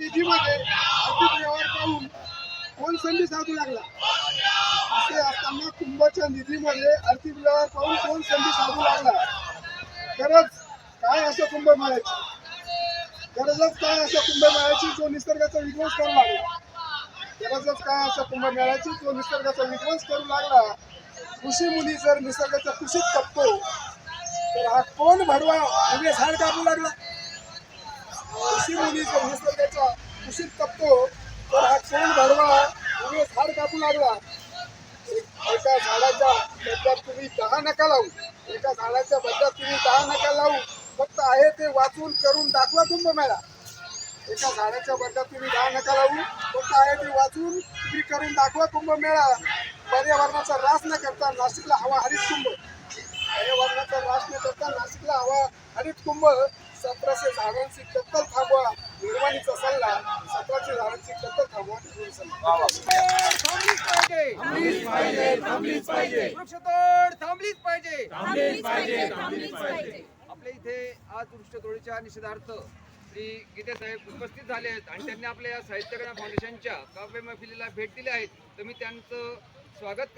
निधीमध्ये आर्थिक व्यवहार पाहून कोण संधी साधू लागला? असे असताना कुंभाच्या निधीमध्ये आर्थिक व्यवहार पाहून कोण संधी साधू लागला? खरंच काय असं कुंभ मिळायचं गरजच काय असं कुंभ मिळायची जो निसर्गाचा विध्वंस करू लागला? गरजच काय असं कुंभ मिळायची जो निसर्गाचा विध्वंस करू लागला? कृषी मुली जर निसर्गाचा कुशीत कपतो तर हा कोण भडवा? उभे झाड कापू लागला? ऋषी मुली जर निसर्ग कुशीत तर हा क्षण भडवा तुम्ही झाड कापू लागला. एका झाडाच्या बदल्यात तुम्ही दहा नका लावू. एका झाडाच्या बदल्यात तुम्ही दहा नका लावू. फक्त आहे ते वाचून करून दाखवा कुंभमेळा. एका झाडाच्या बदल्यात तुम्ही दहा नका लावू. फक्त आहे ते वाचून तुम्ही करून दाखवा कुंभ मेळा पर्यावरणाचा रास न करता नाशिकला हवा हरित कुंभ. पर्यावरणाचा रास न करता नाशिकला हवा हरित कुंभ. सतराशे झाडांची कत्तल थांबवा निर्वाणीचा सल्ला. सतराशे थांबलीच पाहिजे थांबलीच पाहिजे वृक्षतोड थांबलीच पाहिजे थांबलीच पाहिजे थांबलीच पाहिजे आपल्या इथे आज वृक्षतोडीच्या निषेधार्थ श्री गीते साहेब उपस्थित झाले आहेत आणि त्यांनी आपल्या या साहित्यकला फाउंडेशनच्या काव्य मैफिलीला भेट दिली आहे. तर मी त्यांचं स्वागत